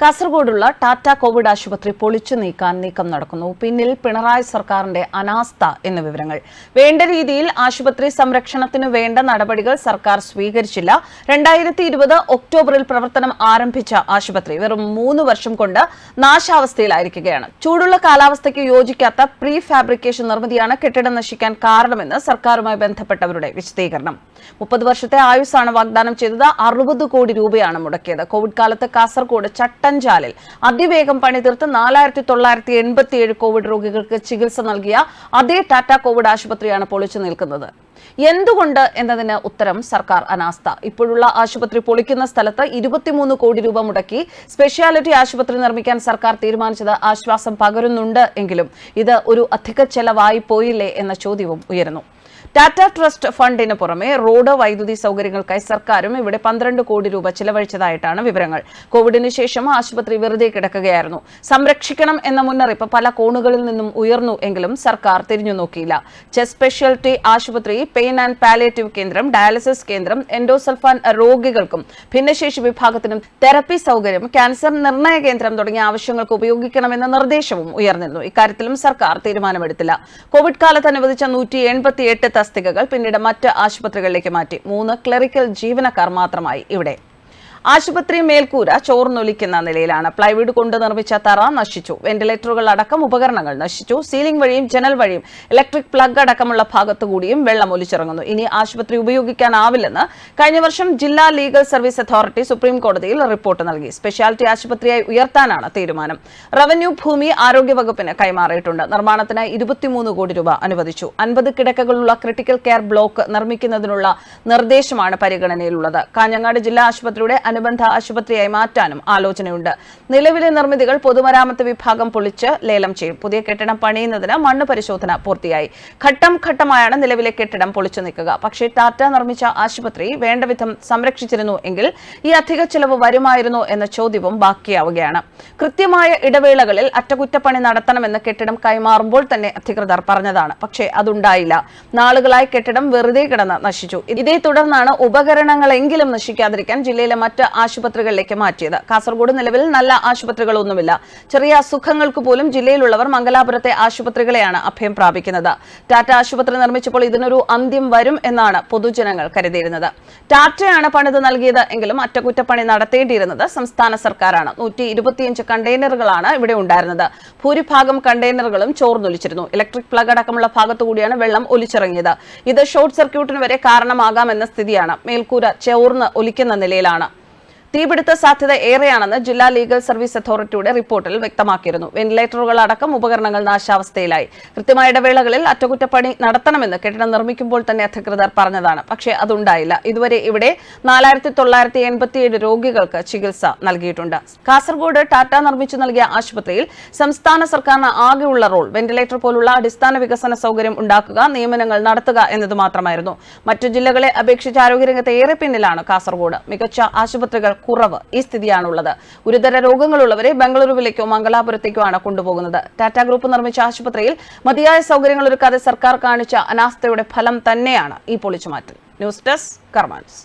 കാസർഗോഡുള്ള Tata Covid ആശുപത്രി പൊളിച്ചു നീക്കാൻ നീക്കം നടക്കുന്നു. പിന്നിൽ പിണറായി സർക്കാരിന്റെ അനാസ്ഥ എന്ന വിവരങ്ങൾ. വേണ്ട രീതിയിൽ ആശുപത്രി സംരക്ഷണത്തിനു വേണ്ട നടപടികൾ സർക്കാർ സ്വീകരിച്ചില്ല. രണ്ടായിരത്തി ഇരുപത് ഒക്ടോബറിൽ പ്രവർത്തനം ആരംഭിച്ച ആശുപത്രി വെറും മൂന്ന് വർഷം കൊണ്ട് നാശാവസ്ഥയിലായിരിക്കുകയാണ്. ചൂടുള്ള കാലാവസ്ഥയ്ക്ക് യോജിക്കാത്ത പ്രീ ഫാബ്രിക്കേഷൻ നിർമ്മിതിയാണ് കെട്ടിടം നശിക്കാൻ കാരണമെന്ന് സർക്കാരുമായി ബന്ധപ്പെട്ടവരുടെ വിശദീകരണം. മുപ്പത് വർഷത്തെ ആയുസ്സാണ് വാഗ്ദാനം ചെയ്തത്. അറുപത് കോടി രൂപയാണ് മുടക്കിയത്. കോവിഡ് കാലത്ത് കാസർഗോഡ് ചട്ടഞ്ചാലിൽ അതിവേഗം പണിതീർത്ത് നാലായിരത്തി തൊള്ളായിരത്തി എൺപത്തിയേഴ് കോവിഡ് രോഗികൾക്ക് ചികിത്സ നൽകിയ അതേ ടാറ്റ കോവിഡ് ആശുപത്രിയാണ് പൊളിച്ചു നിൽക്കുന്നത്. എന്തുകൊണ്ട് എന്നതിന് ഉത്തരം സർക്കാർ അനാസ്ഥ. ഇപ്പോഴുള്ള ആശുപത്രി പൊളിക്കുന്ന സ്ഥലത്ത് ഇരുപത്തിമൂന്ന് കോടി രൂപ മുടക്കി സ്പെഷ്യാലിറ്റി ആശുപത്രി നിർമ്മിക്കാൻ സർക്കാർ തീരുമാനിച്ചത് ആശ്വാസം പകരുന്നുണ്ട് എങ്കിലും ഇത് ഒരു അധിക ചെലവായി പോയില്ലേ എന്ന ചോദ്യവും ഉയരുന്നു. ടാറ്റ ട്രസ്റ്റ് ഫണ്ടിന് പുറമെ റോഡ് വൈദ്യുതി സൗകര്യങ്ങൾക്കായി സർക്കാരും ഇവിടെ പന്ത്രണ്ട് കോടി രൂപ ചിലവഴിച്ചതായിട്ടാണ് വിവരങ്ങൾ. കോവിഡിന് ശേഷം ആശുപത്രി വെറുതെ കിടക്കുകയായിരുന്നു. സംരക്ഷിക്കണം എന്ന മുന്നറിയിപ്പ് പല കോണുകളിൽ നിന്നും ഉയർന്നു എങ്കിലും സർക്കാർ തിരിഞ്ഞു നോക്കിയില്ല. ചെസ് സ്പെഷ്യാലിറ്റി ആശുപത്രി പെയിൻ ആൻഡ് പാലിയേറ്റീവ് കേന്ദ്രം ഡയാലിസിസ് കേന്ദ്രം എൻഡോസൾഫാൻ രോഗികൾക്കും ഭിന്നശേഷി വിഭാഗത്തിനും തെറപ്പി സൗകര്യം ക്യാൻസർ നിർണയ കേന്ദ്രം തുടങ്ങിയ ആവശ്യങ്ങൾക്ക് ഉപയോഗിക്കണമെന്ന നിർദ്ദേശവും ഉയർന്നിരുന്നു. ഇക്കാര്യത്തിലും സർക്കാർ തീരുമാനമെടുത്തില്ല. കോവിഡ് കാലത്ത് അനുവദിച്ച നൂറ്റി എൺപത്തിയെട്ട് തസ്തികകൾ പിന്നീട് മറ്റ് ആശുപത്രികളിലേക്ക് മാറ്റി. മൂന്ന് ക്ലറിക്കൽ ജീവനക്കാർ മാത്രമായി ഇവിടെ. ആശുപത്രി മേൽക്കൂര ചോർന്നൊലിക്കുന്ന നിലയിലാണ്. പ്ലൈവുഡ് കൊണ്ട് നിർമ്മിച്ച തറ നശിച്ചു. വെന്റിലേറ്ററുകൾ അടക്കം ഉപകരണങ്ങൾ നശിച്ചു. സീലിംഗ് വഴിയും ജനൽ വഴിയും ഇലക്ട്രിക് പ്ലഗ് അടക്കമുള്ള ഭാഗത്തുകൂടിയും വെള്ളം ഒലിച്ചിറങ്ങുന്നു. ഇനി ആശുപത്രി ഉപയോഗിക്കാനാവില്ലെന്ന് കഴിഞ്ഞ വർഷം ജില്ലാ ലീഗൽ സർവീസ് അതോറിറ്റി സുപ്രീം കോടതിയിൽ റിപ്പോർട്ട് നൽകി. സ്പെഷ്യാലിറ്റി ആശുപത്രിയായി ഉയർത്താനാണ് തീരുമാനം. റവന്യൂ ഭൂമി ആരോഗ്യ വകുപ്പിന് കൈമാറിയിട്ടുണ്ട്. നിർമ്മാണത്തിന് ഇരുപത്തിമൂന്ന് കോടി രൂപ അനുവദിച്ചു. അൻപത് കിടക്കകളുള്ള ക്രിട്ടിക്കൽ കെയർ ബ്ലോക്ക് നിർമ്മിക്കുന്നതിനുള്ള നിർദ്ദേശമാണ് പരിഗണനയിലുള്ളത്. കാഞ്ഞങ്ങാട് ജില്ലാ ആശുപത്രിയുടെ അനുബന്ധ ആശുപത്രിയായി മാറ്റാനും ആലോചനയുണ്ട്. നിലവിലെ നിർമ്മിതികൾ പൊതുമരാമത്ത് വിഭാഗം പൊളിച്ച് ലേലം ചെയ്യും. പുതിയ കെട്ടിടം പണിയുന്നതിന് മണ്ണ് പരിശോധന പൂർത്തിയായി. ഘട്ടം ഘട്ടമായാണ് നിലവിലെ കെട്ടിടം പൊളിച്ചു നിൽക്കുക പക്ഷേ ടാറ്റ നിർമ്മിച്ച ആശുപത്രി വേണ്ടവിധം സംരക്ഷിച്ചിരുന്നു എങ്കിൽ ഈ അധിക ചെലവ് വരുമായിരുന്നോ എന്ന ചോദ്യവും ബാക്കിയാവുകയാണ്. കൃത്യമായ ഇടവേളകളിൽ അറ്റകുറ്റപ്പണി നടത്തണമെന്ന് കെട്ടിടം കൈമാറുമ്പോൾ തന്നെ അധികൃതർ പറഞ്ഞതാണ്. പക്ഷേ അതുണ്ടായില്ല. നാളുകളായി കെട്ടിടം വെറുതെ കിടന്ന് നശിച്ചു. ഇതേ തുടർന്നാണ് ഉപകരണങ്ങളെങ്കിലും നശിക്കാതിരിക്കാൻ ജില്ലയിലെ മറ്റ് ആശുപത്രികളിലേക്ക് മാറ്റിയത്. കാസർഗോഡ് നിലവിൽ നല്ല ആശുപത്രികളൊന്നുമില്ല. ചെറിയ അസുഖങ്ങൾക്ക് പോലും ജില്ലയിലുള്ളവർ മംഗലാപുരത്തെ ആശുപത്രികളെയാണ് അഭയം പ്രാപിക്കുന്നത്. ടാറ്റ ആശുപത്രി നിർമ്മിച്ചപ്പോൾ ഇതിനൊരു അന്ത്യം വരും എന്നാണ് പൊതുജനങ്ങൾ കരുതിയിരുന്നത്. ടാറ്റയാണ് പണിത് നൽകിയത് എങ്കിലും അറ്റകുറ്റപ്പണി നടത്തേണ്ടിയിരുന്നത് സംസ്ഥാന സർക്കാരാണ്. നൂറ്റി ഇരുപത്തിയഞ്ച് കണ്ടെയ്നറുകളാണ് ഇവിടെ ഉണ്ടായിരുന്നത്. ഭൂരിഭാഗം കണ്ടെയ്നറുകളും ചോർന്നൊലിച്ചിരുന്നു. ഇലക്ട്രിക് പ്ലഗ് അടക്കമുള്ള ഭാഗത്തുകൂടിയാണ് വെള്ളം ഒലിച്ചിറങ്ങിയത്. ഇത് ഷോർട്ട് സർക്യൂട്ടിന് വരെ കാരണമാകാമെന്ന സ്ഥിതിയാണ് മേൽക്കൂര ചോർന്ന് ഒലിക്കുന്ന നിലയിലാണ്. തീപിടുത്ത സാധ്യത ഏറെയാണെന്ന് ജില്ലാ ലീഗൽ സർവീസ് അതോറിറ്റിയുടെ റിപ്പോർട്ടിൽ വ്യക്തമാക്കിയിരുന്നു. വെന്റിലേറ്ററുകൾ അടക്കം ഉപകരണങ്ങൾ നാശാവസ്ഥയിലായി. കൃത്യമായ ഇടവേളകളിൽ അറ്റകുറ്റപ്പണി നടത്തണമെന്ന് കെട്ടിടം നിർമ്മിക്കുമ്പോൾ തന്നെ അധികൃതർ പറഞ്ഞതാണ്. പക്ഷേ അതുണ്ടായില്ല. ഇതുവരെ ഇവിടെ നാലായിരത്തി തൊള്ളായിരത്തി എൺപത്തിയേഴ് രോഗികൾക്ക് ചികിത്സ നൽകിയിട്ടുണ്ട്. കാസർഗോഡ് ടാറ്റ നിർമ്മിച്ചു നൽകിയ ആശുപത്രിയിൽ സംസ്ഥാന സർക്കാരിന് ആകെയുള്ള റോൾ വെന്റിലേറ്റർ പോലുള്ള അടിസ്ഥാന വികസന സൗകര്യം ഉണ്ടാക്കുക നിയമനങ്ങൾ നടത്തുക എന്നത് മാത്രമായിരുന്നു. മറ്റു ജില്ലകളെ അപേക്ഷിച്ച് ആരോഗ്യരംഗത്ത് ഏറെ പിന്നിലാണ് കാസർഗോഡ്. മികച്ച ആശുപത്രികൾ കുറവ് ഈ സ്ഥിതിയാണുള്ളത്. ഗുരുതര രോഗങ്ങളുള്ളവരെ ബംഗളൂരുവിലേക്കോ മംഗലാപുരത്തേക്കോ ആണ് കൊണ്ടുപോകുന്നത്. ടാറ്റ ഗ്രൂപ്പ് നിർമ്മിച്ച ആശുപത്രിയിൽ മതിയായ സൗകര്യങ്ങൾ ഒരുക്കാതെ സർക്കാർ കാണിച്ച അനാസ്ഥയുടെ ഫലം തന്നെയാണ് ഈ പൊളിച്ചുമാറ്റൽ. News desk കർമാൻസ്.